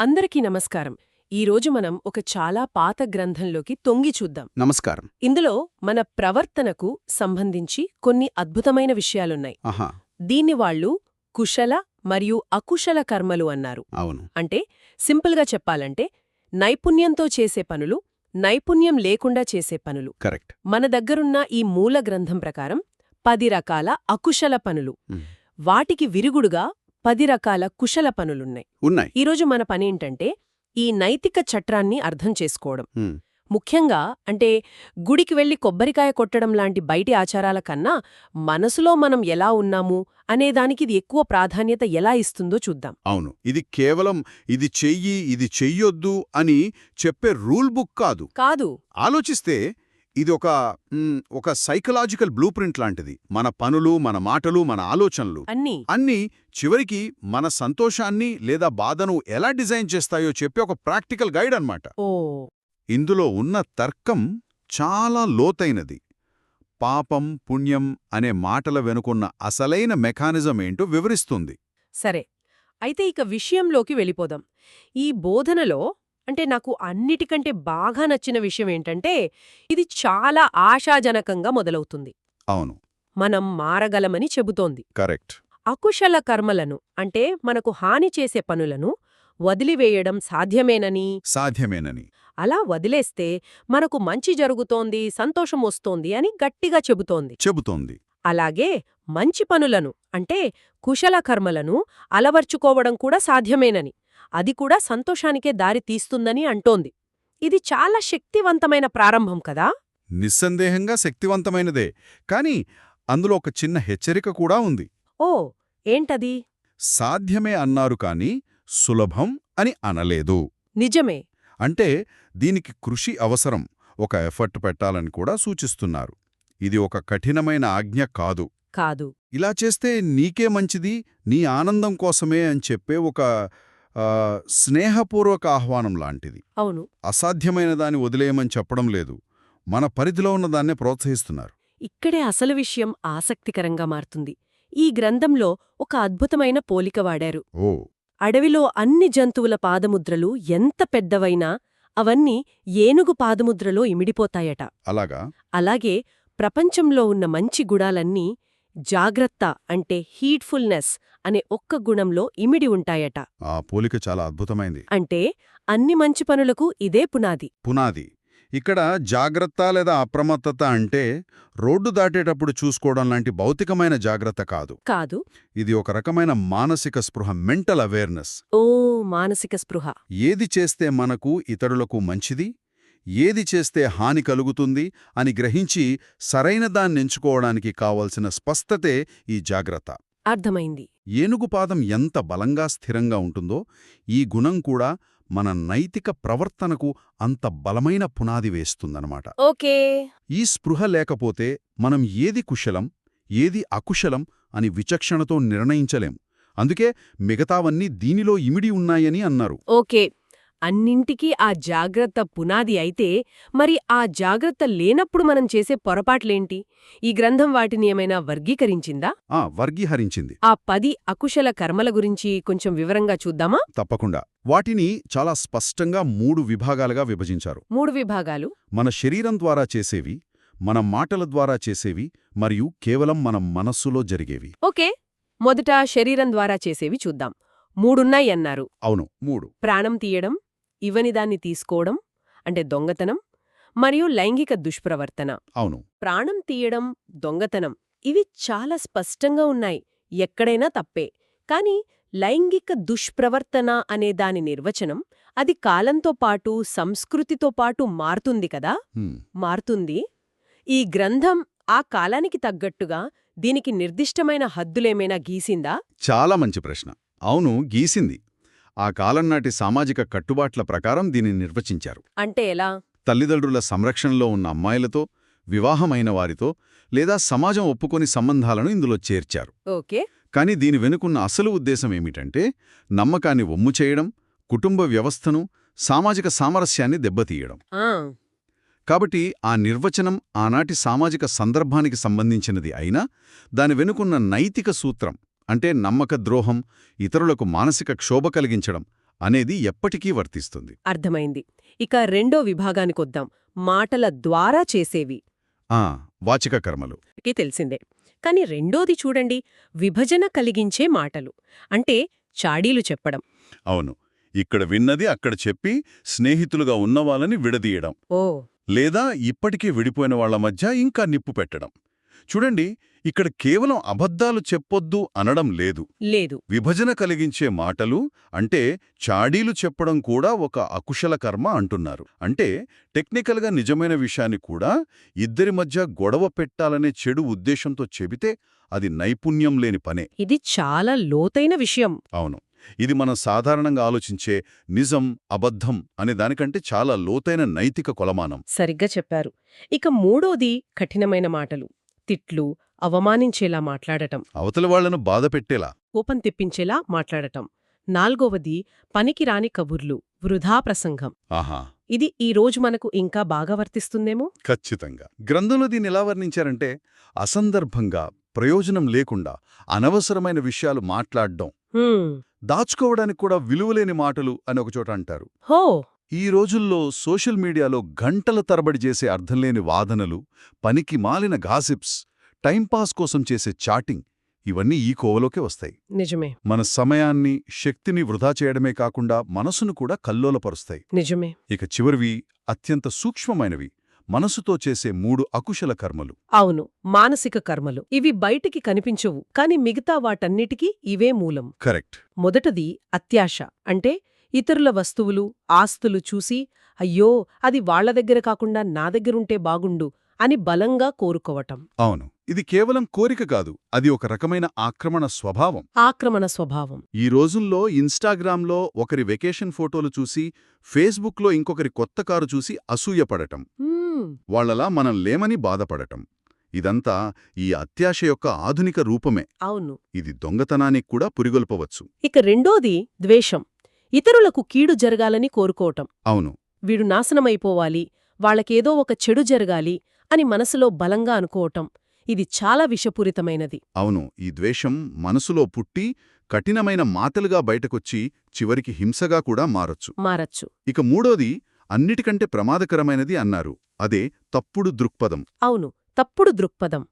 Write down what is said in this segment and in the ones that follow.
అందరికీ నమస్కారం. ఈరోజు మనం ఒక చాలా పాత గ్రంథంలోకి తొంగి చూద్దాం. నమస్కారం. ఇందులో మన ప్రవర్తనకు సంబంధించి కొన్ని అద్భుతమైన విషయాలున్నాయి. దీన్ని వాళ్ళు కుశల మరియు అకుశల కర్మలు అన్నారు. అవును. అంటే సింపుల్గా చెప్పాలంటే నైపుణ్యంతో చేసే పనులు నైపుణ్యం లేకుండా చేసే పనులు. కరెక్ట్. మన దగ్గరున్న ఈ మూల గ్రంథం ప్రకారం పది రకాల అకుశల పనులు. వాటికి విరుగుడుగా పది రకాల కుశల పనులున్నాయి. ఉన్నాయి. ఈరోజు మన పనేంటంటే ఈ నైతిక చట్రాన్ని అర్థం చేసుకోవడం. ముఖ్యంగా అంటే గుడికి వెళ్ళి కొబ్బరికాయ కొట్టడం లాంటి బయటి ఆచారాల కన్నా మనసులో మనం ఎలా ఉన్నాము అనేదానికి ఇది ఎక్కువ ప్రాధాన్యత ఎలా ఇస్తుందో చూద్దాం. అవును. ఇది కేవలం ఇది చెయ్యి ఇది చెయ్యొద్దు అని చెప్పే రూల్ బుక్ కాదు. కాదు. ఆలోచిస్తే ఇది ఒక ఒక సైకలాజికల్ బ్లూ ప్రింట్ లాంటిది. మన పనులు మన మాటలు మన ఆలోచనలు. అన్నీ. అన్నీ చివరికి మన సంతోషాన్ని లేదా బాధను ఎలా డిజైన్ చేస్తాయో చెప్పే ఒక ప్రాక్టికల్ గైడ్ అన్నమాట. ఓ. ఇందులో ఉన్న తర్కం చాలా లోతైనది. పాపం పుణ్యం అనే మాటల వెనుకున్న అసలైన మెకానిజం ఏంటో వివరిస్తుంది. సరే. అయితే ఇక విషయంలోకి వెళ్ళిపోదాం. ఈ బోధనలో అంటే నాకు అన్నిటికంటే బాగా నచ్చిన విషయం ఏంటంటే ఇది చాలా ఆశాజనకంగా మొదలవుతుంది. అవును. మనం మారగలమని చెబుతోంది. కరెక్ట్. అకుశల కర్మలను అంటే మనకు హాని చేసే పనులను వదిలివేయడం సాధ్యమేనని? సాధ్యమేనని. అలా వదిలేస్తే మనకు మంచి జరుగుతోంది సంతోషం వస్తోంది అని గట్టిగా చెబుతోంది. చెబుతోంది. అలాగే మంచి పనులను అంటే కుశల కర్మలను అలవర్చుకోవడం కూడా సాధ్యమేనని. అది కూడా సంతోషానికే దారి తీస్తుందని అంటోంది. ఇది చాలా శక్తివంతమైన ప్రారంభం కదా? నిస్సందేహంగా శక్తివంతమైనదే. కాని అందులో ఒక చిన్న హెచ్చరిక కూడా ఉంది. ఓ ఏంటది? సాధ్యమే అన్నారు కాని సులభం అని అనలేదు. నిజమే. అంటే దీనికి కృషి అవసరం. ఒక ఎఫర్ట్ పెట్టాలని కూడా సూచిస్తున్నారు. ఇది ఒక కఠినమైన ఆజ్ఞ కాదు. కాదు. ఇలా చేస్తే నీకే మంచిది నీ ఆనందం కోసమే అని చెప్పే ఒక స్నేహపూర్వక ఆహ్వానం లాంటిది. అవును. అసాధ్యమైన దాన్ని వదిలేయమని చెప్పడం లేదు. మన పరిధిలో ఉన్న దాన్నే ప్రోత్సహిస్తున్నారు. ఇక్కడే అసలు విషయం ఆసక్తికరంగా మారుతుంది. ఈ గ్రంథంలో ఒక అద్భుతమైన పోలిక వాడారు. ఓ! అడవిలో అన్ని జంతువుల పాదముద్రలు ఎంత పెద్దవైనా అవన్నీ ఏనుగు పాదముద్రలో ఇమిడిపోతాయట. అలాగా? అలాగే ప్రపంచంలో ఉన్న మంచి గుణాలన్నీ జాగ్రత్త అంటే హీట్ఫుల్నెస్ అనే ఒక్క గుణంలో ఇమిడి ఉంటాయట. ఆ పోలిక చాలా అద్భుతమైంది. అంటే అన్ని మంచి పనులకు ఇదే పునాది. పునాది. ఇక్కడ జాగ్రత్త లేదా అప్రమత్తత అంటే రోడ్డు దాటేటప్పుడు చూసుకోవడం లాంటి భౌతికమైన జాగ్రత్త కాదు. కాదు. ఇది ఒక రకమైన మానసిక స్పృహ మెంటల్ అవేర్నెస్. ఓ మానసిక స్పృహ. ఏది చేస్తే మనకు ఇతరులకు మంచిది ఏది చేస్తే హాని కలుగుతుంది అని గ్రహించి సరైన దాన్నెంచుకోవడానికి కావలసిన స్పష్టతే ఈ జాగ్రత్త. అర్థమైంది. ఏనుగు పాదం ఎంత బలంగా స్థిరంగా ఉంటుందో ఈ గుణం కూడా మన నైతిక ప్రవర్తనకు అంత బలమైన పునాది వేస్తుందన్నమాట. ఓకే. ఈ స్పృహ లేకపోతే మనం ఏది కుశలం ఏది అకుశలం అని విచక్షణతో నిర్ణయించలేం. అందుకే మిగతావన్నీ దీనిలో ఇమిడి ఉన్నాయని అన్నారు. ఓకే. అన్నింటికీ ఆ జాగ్రత్త పునాది అయితే మరి ఆ జాగ్రత్త లేనప్పుడు మనం చేసే పొరపాట్లేంటి? ఈ గ్రంథం వాటిని ఏమైనా వర్గీకరించిందా? ఆ వర్గీహరించింది. ఆ పది అకుశల కర్మల గురించి కొంచెం వివరంగా చూద్దామా? తప్పకుండా. వాటిని చాలా స్పష్టంగా మూడు విభాగాలుగా విభజించారు. మూడు విభాగాలు? మన శరీరం ద్వారా చేసేవి మన మాటల ద్వారా చేసేవి మరియు కేవలం మన మనస్సులో జరిగేవి. ఓకే. మొదట శరీరం ద్వారా చేసేవి చూద్దాం. మూడున్నాయన్నారు. అవును మూడు. ప్రాణం తీయడం ఇవని దాన్ని తీసుకోవడం అంటే దొంగతనం మరియు లైంగిక దుష్ప్రవర్తన. అవును. ప్రాణం తీయడం దొంగతనం ఇవి చాలా స్పష్టంగా ఉన్నాయి. ఎక్కడైనా తప్పే. కాని లైంగిక దుష్ప్రవర్తన అనే దాని నిర్వచనం అది కాలంతో పాటు సంస్కృతితో పాటు మారుతుంది కదా. మారుతుంది. ఈ గ్రంథం ఆ కాలానికి తగ్గట్టుగా దీనికి నిర్దిష్టమైన హద్దులేమైనా గీసిందా? చాలా మంచి ప్రశ్న. అవును గీసింది. ఆ కాలం నాటి సామాజిక కట్టుబాట్ల ప్రకారం దీనిని నిర్వచించారు. అంటే ఎలా? తల్లిదండ్రుల సంరక్షణలో ఉన్న అమ్మాయిలతో వివాహమైన వారితో లేదా సమాజం ఒప్పుకొని సంబంధాలను ఇందులో చేర్చారు. ఓకే. కాని దీని వెనుకున్న అసలు ఉద్దేశం ఏమిటంటే నమ్మకాన్ని ఒమ్ము చేయడం కుటుంబ వ్యవస్థను సామాజిక సామరస్యాన్ని దెబ్బతీయడం. కాబట్టి ఆ నిర్వచనం ఆనాటి సామాజిక సందర్భానికి సంబంధించినది అయినా దాని వెనుకున్న నైతిక సూత్రం అంటే నమ్మక ద్రోహం ఇతరులకు మానసిక క్షోభ కలిగించడం అనేది ఎప్పటికీ వర్తిస్తుంది. అర్థమైంది. ఇక రెండో విభాగానికొద్దాం మాటల ద్వారా చేసేవి. ఆ వాచిక కర్మలు. తెలిసిందే. కాని రెండోది చూడండి విభజన కలిగించే మాటలు. అంటే చాడీలు చెప్పడం. అవును. ఇక్కడ విన్నది అక్కడ చెప్పి స్నేహితులుగా ఉన్నవాళ్ళని విడదీయడం. ఓ. లేదా ఇప్పటికే విడిపోయిన వాళ్ళ మధ్య ఇంకా నిప్పు పెట్టడం. చూడండి ఇక్కడ కేవలం అబద్ధాలు చెప్పొద్దు అనడం లేదు. లేదు. విభజన కలిగించే మాటలు అంటే చాడీలు చెప్పడం కూడా ఒక అకుశల కర్మ అంటున్నారు. అంటే టెక్నికల్గా నిజమైన విషయాన్ని కూడా ఇద్దరి మధ్య గొడవ పెట్టాలనే చెడు ఉద్దేశంతో చెబితే అది నైపుణ్యం లేని పనే. ఇది చాలా లోతైన విషయం. అవును. ఇది మనం సాధారణంగా ఆలోచించే నిజం అబద్ధం అనే దానికంటే చాలా లోతైన నైతిక కొలమానం. సరిగ్గా చెప్పారు. ఇక మూడోది కఠినమైన మాటలు. తిట్లు అవమానించేలా మాట్లాడటం. అవతల వాళ్ళను బాధ పెట్టేలా. కోపం తెప్పించేలా మాట్లాడటం. నాల్గవది పనికిరాని కబుర్లు వృధా ప్రసంగం. ఆహా. ఇది ఈ రోజు మనకు ఇంకా బాగా వర్తిస్తుందేమో? ఖచ్చితంగా. గ్రంథంలో దీన్ని ఎలా వర్ణించారంటే అసందర్భంగా ప్రయోజనం లేకుండా అనవసరమైన విషయాలు మాట్లాడడం. దాచుకోవడానికి కూడా విలువలేని మాటలు అని ఒకచోట అంటారు. హో! ఈ రోజుల్లో సోషల్ మీడియాలో గంటల తరబడి చేసే అర్థంలేని వాదనలు పనికి మాలిన గాసిప్స్ టైంపాస్ కోసం చేసే చాటింగ్ ఇవన్నీ ఈ కోవలోకే వస్తాయి. నిజమే. మన సమయాన్ని శక్తిని వృధా చేయడమే కాకుండా మనసును కూడా కల్లోలపరుస్తాయి. నిజమే. ఇక చివరివి అత్యంత సూక్ష్మమైనవి మనసుతో చేసే మూడు అకుశల కర్మలు. అవును మానసిక కర్మలు. ఇవి బయటికి కనిపించవు కాని మిగతా వాటన్నిటికీ ఇవే మూలం. కరెక్ట్. మొదటది అత్యాశ. అంటే ఇతరుల వస్తువులు ఆస్తులు చూసి అయ్యో అది వాళ్ళ దగ్గర కాకుండా నా దగ్గరుంటే బాగుండు అని బలంగా కోరుకోవటం. అవును. ఇది కేవలం కోరిక కాదు. అది ఒక రకమైన ఆక్రమణ స్వభావం. ఆక్రమణ స్వభావం. ఈ రోజుల్లో ఇన్స్టాగ్రామ్లో ఒకరి వెకేషన్ ఫోటోలు చూసి ఫేస్బుక్లో ఇంకొకరి కొత్త కారు చూసి అసూయపడటం. హ్మ్, వాళ్ళలా మనం లేమని బాధపడటం. ఇదంతా ఈ అత్యాశ యొక్క ఆధునిక రూపమే. అవును. ఇది దొంగతనానికి కూడా పురిగొల్పవచ్చు. ఇక రెండోది ద్వేషం. ఇతరులకు కీడు జరగాలని కోరుకోవటం. అవును. వీడు నాశనమైపోవాలి. వాళ్ళకేదో ఒక చెడు జరగాలి. అని మనసులో బలంగా అనుకోవటం ఇది చాలా విషపూరితమైనది. అవును ఈ ద్వేషం మనసులో పుట్టి కఠినమైన మాటలుగా బయటకొచ్చి చివరికి హింసగా కూడా మారొచ్చు. మారచ్చు. ఇక మూడోది అన్నిటికంటే ప్రమాదకరమైనది అన్నారు. అదే తప్పుడు దృక్పథం. అవును తప్పుడు దృక్పథం.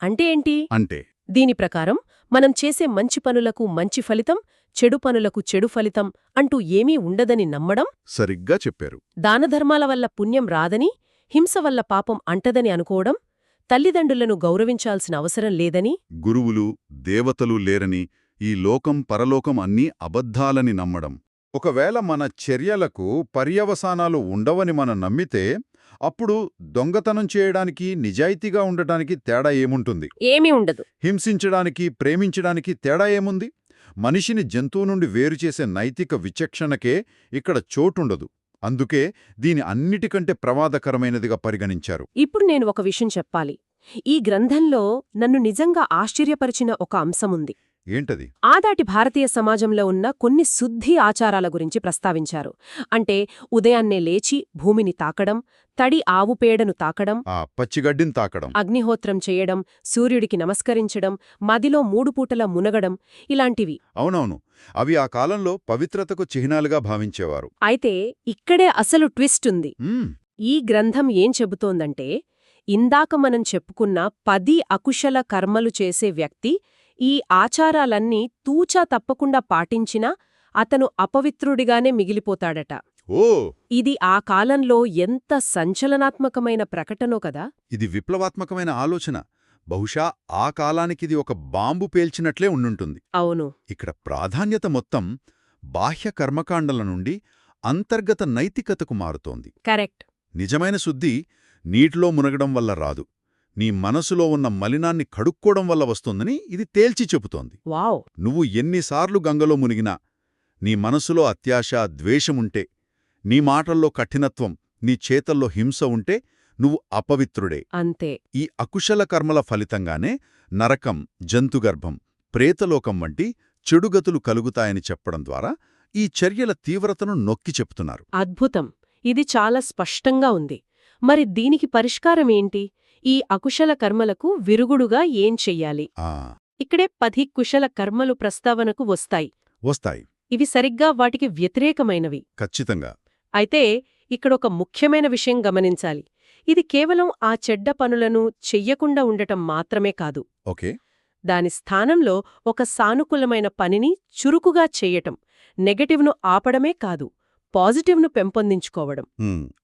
అంటే ఏంటి? అంటే? దీని ప్రకారం మనం చేసే మంచి పనులకు మంచి ఫలితం చెడు పనులకు చెడు ఫలితం అంటూ ఏమీ ఉండదని నమ్మడం? సరిగ్గా చెప్పారు. దానధర్మాల వల్ల పుణ్యం రాదని హింస వల్ల పాపం అంటదని అనుకోవడం తల్లిదండ్రులను గౌరవించాల్సిన అవసరం లేదని గురువులు దేవతలు లేరని ఈ లోకం పరలోకం అన్నీ అబద్ధాలని నమ్మడం. ఒకవేళ మన చర్యలకు పర్యవసానాలు ఉండవని మనం నమ్మితే అప్పుడు దొంగతనం చేయడానికి నిజాయితీగా ఉండటానికి తేడా ఏముంటుంది? ఏమీ ఉండదు. హింసించడానికి ప్రేమించడానికి తేడా ఏముంది? మనిషిని జంతువు నుండి వేరుచేసే నైతిక విచక్షణకే ఇక్కడ చోటుండదు. అందుకే దీని అన్నిటికంటే ప్రమాదకరమైనదిగా పరిగణించారు. ఇప్పుడు నేను ఒక విషయం చెప్పాలి. ఈ గ్రంథంలో నన్ను నిజంగా ఆశ్చర్యపరిచిన ఒక అంశముంది. ఏంటది? ఆదాటి భారతీయ సమాజంలో ఉన్న కొన్ని శుద్ధి ఆచారాల గురించి ప్రస్తావించారు. అంటే ఉదయాన్నే లేచి భూమిని తాకడం తడి ఆవు పేడను తాకడం పచ్చిగడ్డిని తాకడం. అగ్నిహోత్రం చేయడం సూర్యుడికి నమస్కరించడం మదిలో మూడు పూటల మునగడం ఇలాంటివి. అవునవును. అవి ఆ కాలంలో పవిత్రతకు చిహ్నాలుగా భావించేవారు. అయితే ఇక్కడే అసలు ట్విస్ట్ ఉంది. ఈ గ్రంథం ఏం చెబుతోందంటే ఇందాక మనం చెప్పుకున్న పది అకుశల కర్మలు చేసే వ్యక్తి ఈ ఆచారాలన్నీ తూచా తప్పకుండా పాటించినా అతను అపవిత్రుడిగానే మిగిలిపోతాడట. ఓ! ఇది ఆ కాలంలో ఎంత సంచలనాత్మకమైన ప్రకటనో కదా! ఇది విప్లవాత్మకమైన ఆలోచన. బహుశా ఆ కాలానికిది ఒక బాంబు పేల్చినట్లే ఉండుంటుంది. అవును. ఇక్కడ ప్రాధాన్యత మొత్తం బాహ్య కర్మకాండల నుండి అంతర్గత నైతికతకు మారుతోంది. కరెక్ట్. నిజమైన శుద్ధి నీటిలో మునగడం వల్ల రాదు. నీ మనసులో ఉన్న మలినాన్ని కడుక్కోవడం వల్ల వస్తుందని ఇది తేల్చి చెబుతోంది. వావ్! నువ్వు ఎన్నిసార్లు గంగలో మునిగినా నీ మనసులో అత్యాశ ద్వేషముంటే నీ మాటల్లో కఠినత్వం నీ చేతల్లో హింస ఉంటే నువ్వు అపవిత్రుడే. అంతే. ఈ అకుశల కర్మల ఫలితంగానే నరకం జంతుగర్భం ప్రేతలోకం వంటి చెడుగతులు కలుగుతాయని చెప్పడం ద్వారా ఈ చర్యల తీవ్రతను నొక్కి చెప్తున్నారు. అద్భుతం! ఇది చాలా స్పష్టంగా ఉంది. మరి దీనికి పరిష్కారమేంటి ఈ అకుశల కర్మలకు విరుగుడుగా ఏం చెయ్యాలి? ఇక్కడే పది కుశల కర్మలు ప్రస్తావనకు వస్తాయి. వస్తాయి. ఇవి సరిగ్గా వాటికి వ్యతిరేకమైనవి. ఖచ్చితంగా. అయితే ఇక్కడొక ముఖ్యమైన విషయం గమనించాలి. ఇది కేవలం ఆ చెడ్డ పనులను చెయ్యకుండా ఉండటం మాత్రమే కాదు. ఓకే. దాని స్థానంలో ఒక సానుకూలమైన పనిని చురుకుగా చెయ్యటం నెగటివ్ను ఆపడమే కాదు. పాజిటివ్ను పెంపొందించుకోవడం.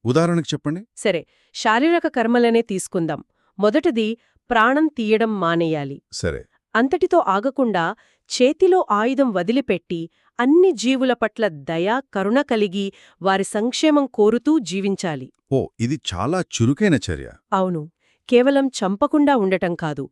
ఉదాహరణకు చెప్పండి. సరే శారీరక కర్మలనే తీసుకుందాం. మొదటిది ప్రాణం తీయడం మానేయాలి. సరే. అంతటితో ఆగకుండా చేతిలో ఆయుధం వదిలిపెట్టి అన్ని జీవుల పట్ల దయ కరుణ కలిగి వారి సంక్షేమం కోరుతూ జీవించాలి. ఓ ఇది చాలా చురుకైన చర్య. అవును. కేవలం చంపకుండా ఉండటం కాదు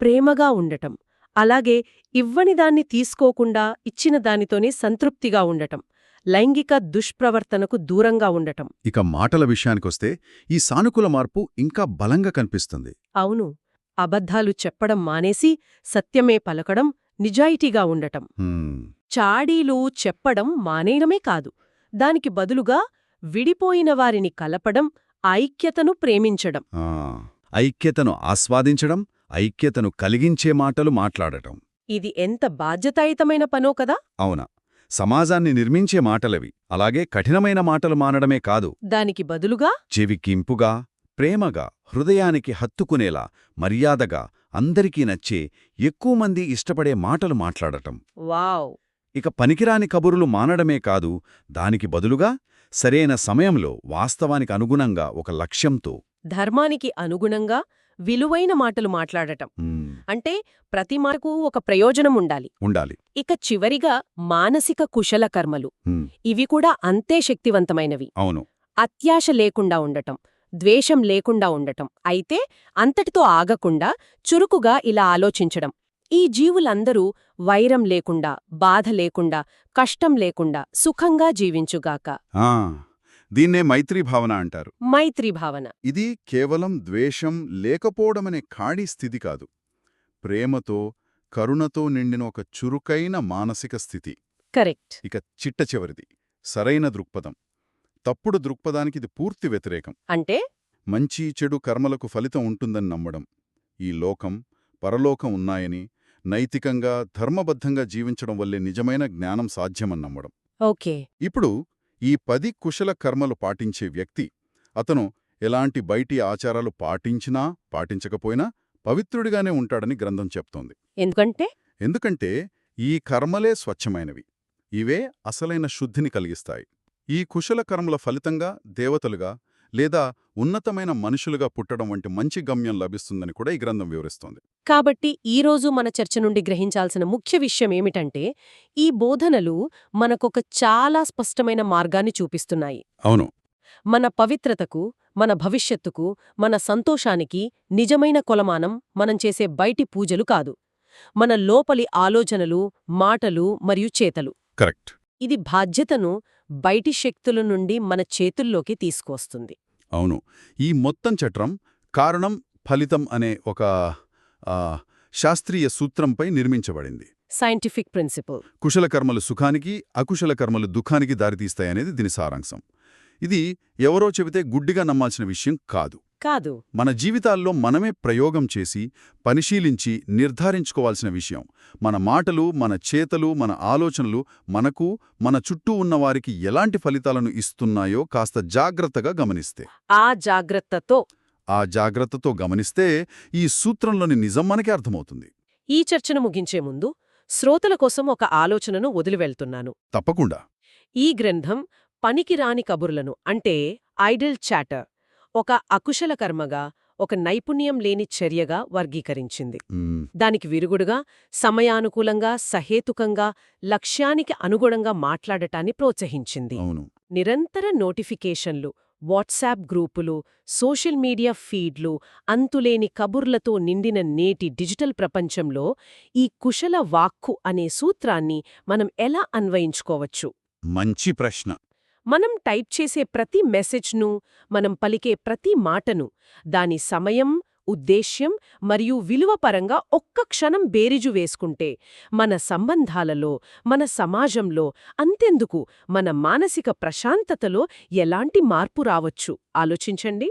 ప్రేమగా ఉండటం. అలాగే ఇవ్వని దాన్ని తీసుకోకుండా ఇచ్చిన దానితోనే సంతృప్తిగా ఉండటం. లైంగిక దుష్ప్రవర్తనకు దూరంగా ఉండటం. ఇక మాటల విషయానికొస్తే ఈ సానుకూల మార్పు ఇంకా బలంగా కనిపిస్తుంది. అవును అబద్ధాలు చెప్పడం మానేసి సత్యమే పలకడం నిజాయితీగా ఉండటం. చాడీలు చెప్పడం మానేయడమే కాదు దానికి బదులుగా విడిపోయిన వారిని కలపడం ఐక్యతను ప్రేమించడం. ఆ, ఐక్యతను ఆస్వాదించడం ఐక్యతను కలిగించే మాటలు మాట్లాడటం. ఇది ఎంత బాధ్యతాయుతమైన పనో కదా? అవునా? సమాజాన్ని నిర్మించే మాటలవి. అలాగే కఠినమైన మాటలు మానడమే కాదు. దానికి బదులుగా చెవికింపుగా ప్రేమగా హృదయానికి హత్తుకునేలా మర్యాదగా అందరికీ నచ్చే ఎక్కువ మంది ఇష్టపడే మాటలు మాట్లాడటం. వావ్! ఇక పనికిరాని కబురులు మానడమే కాదు. దానికి బదులుగా సరైన సమయంలో వాస్తవానికి అనుగుణంగా ఒక లక్ష్యంతో. ధర్మానికి అనుగుణంగా విలువైన మాటలు మాట్లాడటం. అంటే ప్రతి మాటకు ఒక ప్రయోజనం ఉండాలి. ఉండాలి. ఇక చివరిగా మానసిక కుశల కర్మలు. ఇవి కూడా అంతే శక్తివంతమైనవి. అవును. అత్యాశ లేకుండా ఉండటం ద్వేషం లేకుండా ఉండటం. అయితే అంతటితో ఆగకుండా చురుకుగా ఇలా ఆలోచించడం. ఈ జీవులందరూ వైరం లేకుండా బాధ లేకుండా కష్టం లేకుండా సుఖంగా జీవించుగాక దీన్నే మైత్రీ భావన అంటారు. మైత్రీ భావన. ఇది కేవలం ద్వేషం లేకపోవడమనే ఖాళీ స్థితి కాదు. ప్రేమతో కరుణతో నిండిన ఒక చురుకైన మానసిక స్థితి. కరెక్ట్. ఇక చిట్ట చివరిది. సరైన దృక్పథం. తప్పుడు దృక్పథానికి ఇది పూర్తి వ్యతిరేకం. అంటే? మంచి చెడు కర్మలకు ఫలితం ఉంటుందని నమ్మడం. ఈ లోకం పరలోకం ఉన్నాయని నైతికంగా ధర్మబద్ధంగా జీవించడం వల్లే నిజమైన జ్ఞానం సాధ్యమని నమ్మడం. ఓకే. ఇప్పుడు ఈ పది కుశల కర్మలు పాటించే వ్యక్తి అతను ఎలాంటి బయటి ఆచారాలు పాటించినా పాటించకపోయినా పవిత్రుడిగానే ఉంటాడని గ్రంథం చెప్తోంది. ఎందుకంటే? ఎందుకంటే ఈ కర్మలే స్వచ్ఛమైనవి. ఇవే అసలైన శుద్ధిని కలిగిస్తాయి. ఈ కుశల కర్మల ఫలితంగా దేవతలుగా లేదా ఉన్నతమైన మనుషులుగా పుట్టడం వంటి మంచి గమ్యం లభిస్తుందని కూడా ఈ గ్రంథం వివరిస్తోంది. కాబట్టి ఈరోజు మన చర్చ నుండి గ్రహించాల్సిన ముఖ్య విషయం ఏమిటంటే ఈ బోధనలు మనకొక చాలా స్పష్టమైన మార్గాన్ని చూపిస్తున్నాయి. అవును. మన పవిత్రతకు మన భవిష్యత్తుకు మన సంతోషానికి నిజమైన కొలమానం మనం చేసే బయటి పూజలు కాదు. మన లోపలి ఆలోచనలు మాటలు మరియు చేతలు. కరెక్ట్. ఇది బాధ్యతను బయటి శక్తుల నుండి మన చేతుల్లోకి తీసుకువస్తుంది. అవును. ఈ మొత్తం చట్రం కారణం ఫలితం అనే ఒక శాస్త్రీయ సూత్రంపై నిర్మించబడింది. సైంటిఫిక్ ప్రిన్సిపల్ కుశల కర్మలు సుఖానికి అకుశల కర్మలు దుఃఖానికి దారితీస్తాయనేది దీని సారాంశం. ఇది ఎవరో చెబితే గుడ్డిగా నమ్మాల్సిన విషయం కాదు. కాదు. మన జీవితాల్లో మనమే ప్రయోగం చేసి పరిశీలించి నిర్ధారించుకోవాల్సిన విషయం. మన మాటలు మన చేతలు మన ఆలోచనలు మనకు మన చుట్టూ ఉన్నవారికి ఎలాంటి ఫలితాలను ఇస్తున్నాయో కాస్త జాగ్రత్తగా గమనిస్తే. ఆ జాగ్రత్తతో. ఆ జాగ్రత్తతో గమనిస్తే ఈ సూత్రంలోని నిజం మనకి అర్థమవుతుంది. ఈ చర్చను ముగించే ముందు శ్రోతల కోసం ఒక ఆలోచనను వదిలివెళ్తున్నాను. తప్పకుండా. ఈ గ్రంథం పనికిరాని కబుర్లను అంటే ఐడల్ చాటర్ ఒక అకుశల కర్మగా ఒక నైపుణ్యం లేని చర్యగా వర్గీకరించింది. దానికి విరుగుడుగా సమయానుకూలంగా సహేతుకంగా లక్ష్యానికి అనుగుణంగా మాట్లాడటాన్ని ప్రోత్సహించింది. నిరంతర నోటిఫికేషన్లు వాట్సాప్ గ్రూపులు సోషల్ మీడియా ఫీడ్లు అంతులేని కబుర్లతో నిండిన నేటి డిజిటల్ ప్రపంచంలో ఈ కుశల వాక్కు అనే సూత్రాన్ని మనం ఎలా అన్వయించుకోవచ్చు? మంచి ప్రశ్న. మనం టైప్ చేసే ప్రతి మెసేజ్ను మనం పలికే ప్రతి మాటను దాని సమయం ఉద్దేశ్యం మరియు విలువపరంగా ఒక్క క్షణం బేరిజు వేసుకుంటే మన సంబంధాలలో మన సమాజంలో అంతెందుకు మన మానసిక ప్రశాంతతలో ఎలాంటి మార్పు రావచ్చు? ఆలోచించండి.